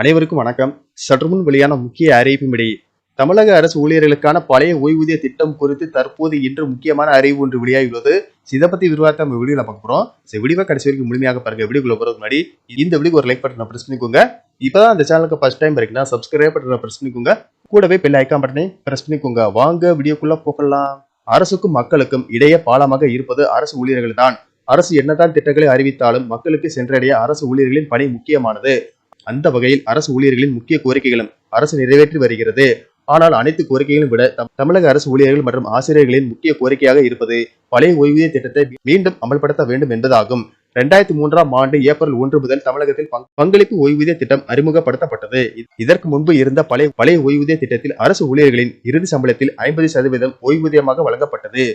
அனைவருக்கும் வணக்கம். சற்று முன் வெளியான முக்கிய அறிவிப்பின்படி தமிழக அரசு ஊழியர்களுக்கான பழைய ஓய்வூதிய திட்டம் குறித்து தற்போது இன்று முக்கியமான அறிவு ஒன்று வெளியாகியுள்ளது. இதை பத்தி விரிவாக நம்ம வீடியோல பார்க்க போறோம். சரி வீடியோ கடைசி வரைக்கும் முழுமையாக பாருங்க. வீடியோக்குள்ள போறதுக்கு முன்னாடி இந்த வீடியோக்கு ஒரு லைக் பட்டன் பிரஸ் பண்ணிக்கோங்க. இப்பதான் அந்த சேனலுக்கு ஃபர்ஸ்ட் டைம் இருக்குன்னா சப்ஸ்கிரைப் பட்டனை பிரஸ் பண்ணிக்கோங்க. கூடவே பெல் ஐக்கான் பட்டனை பிரஸ் பண்ணிக்கோங்க. வாங்க வீடியோக்குள்ள போகலாம். அரசுக்கும் மக்களுக்கும் இடையே பாலமாக இருப்பது அரசு ஊழியர்கள் தான் அரசு என்னதான் திட்டங்களை அறிவித்தாலும் மக்களுக்கு சென்றடைய அரசு ஊழியர்களின் பணி முக்கியமானது. அந்த வகையில் அரசு ஊழியர்களின் முக்கிய கோரிக்கைகளும் அரசு நிறைவேற்றி வருகிறது. ஆனால் அனைத்து கோரிக்கைகளும் விட தமிழக அரசு ஊழியர்கள் மற்றும் ஆசிரியர்களின் முக்கிய கோரிக்கையாக இருப்பது பழைய ஓய்வூதிய திட்டத்தை மீண்டும் அமல்படுத்த வேண்டும் என்பதாகும். இரண்டாயிரத்தி மூன்றாம் ஆண்டு ஏப்ரல் ஒன்று முதல் தமிழகத்தில் பங்- பங்களிப்பு ஓய்வூதிய திட்டம் அறிமுகப்படுத்தப்பட்டது. இதற்கு முன்பு இருந்த பழைய பழைய ஓய்வூதிய திட்டத்தில் அரசு ஊழியர்களின் இறுதி சம்பளத்தில் ஐம்பது சதவீதம் ஓய்வூதியமாக வழங்கப்பட்டது.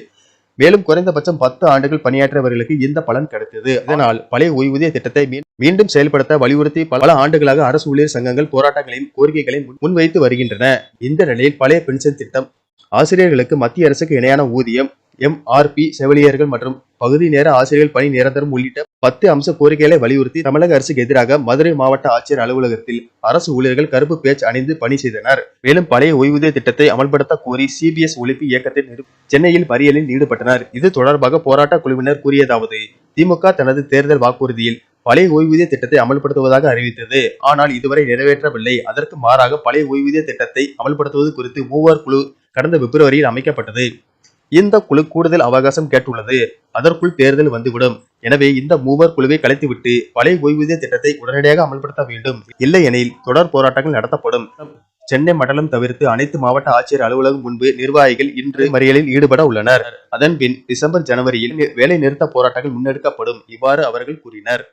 மேலும் குறைந்தபட்சம் பத்து ஆண்டுகள் பணியாற்றியவர்களுக்கு இந்த பலன் கிடைத்தது. இதனால் பழைய ஓய்வூதிய திட்டத்தை மீண்டும் செயல்படுத்த வலியுறுத்தி பல ஆண்டுகளாக அரசு ஊழியர் சங்கங்கள் போராட்டங்களையும் கோரிக்கைகளையும் முன்- முன்வைத்து வருகின்றன. இந்த நிலையில் பழைய பென்ஷன் திட்டம் ஆசிரியர்களுக்கு மத்திய அரசுக்கு இணையான ஊதியம் எம்ஆர்பி செவிலியர்கள் மற்றும் பகுதி நேர ஆசிரியர்கள் பணி நிரந்தரம் உள்ளிட்ட பத்து அம்ச கோரிக்கைகளை வலியுறுத்தி தமிழக அரசுக்கு எதிராக மதுரை மாவட்ட ஆட்சியர் அலுவலகத்தில் அரசு ஊழியர்கள் கருப்பு பேச்சு அணிந்து பணி செய்தனர். மேலும் பழைய ஓய்வூதிய திட்டத்தை அமல்படுத்த கோரி சிபிஎஸ் ஒழிப்பு இயக்கத்தில் சென்னையில் மறியலில் ஈடுபட்டனர். இது தொடர்பாக போராட்ட குழுவினர் கூறியதாவது திமுக தனது தேர்தல் வாக்குறுதியில் பழைய ஓய்வூதிய திட்டத்தை அமல்படுத்துவதாக அறிவித்தது. ஆனால் இதுவரை நிறைவேற்றவில்லை. அதற்கு மாறாக பழைய ஓய்வூதிய திட்டத்தை அமல்படுத்துவது குறித்து மூவர் குழு கடந்த பிப்ரவரியில் அமைக்கப்பட்டது. இந்த குழு கூடுதல் அவகாசம் கேட்டுள்ளது. அதற்குள் தேர்தல் வந்துவிடும். எனவே இந்த மூவர் குழுவை கலைத்துவிட்டு பழைய ஓய்வூதிய திட்டத்தை உடனடியாக அமல்படுத்த வேண்டும். இல்லையெனில் தொடர் போராட்டங்கள் நடத்தப்படும். சென்னை மண்டலம் தவிர்த்து அனைத்து மாவட்ட ஆட்சியர் அலுவலகம் முன்பு நிர்வாகிகள் இன்று மறியலில் ஈடுபட உள்ளனர். அதன்பின் டிசம்பர் ஜனவரியில் வேலை நிறுத்த போராட்டங்கள் முன்னெடுக்கப்படும். இவ்வாறு அவர்கள் கூறினர்.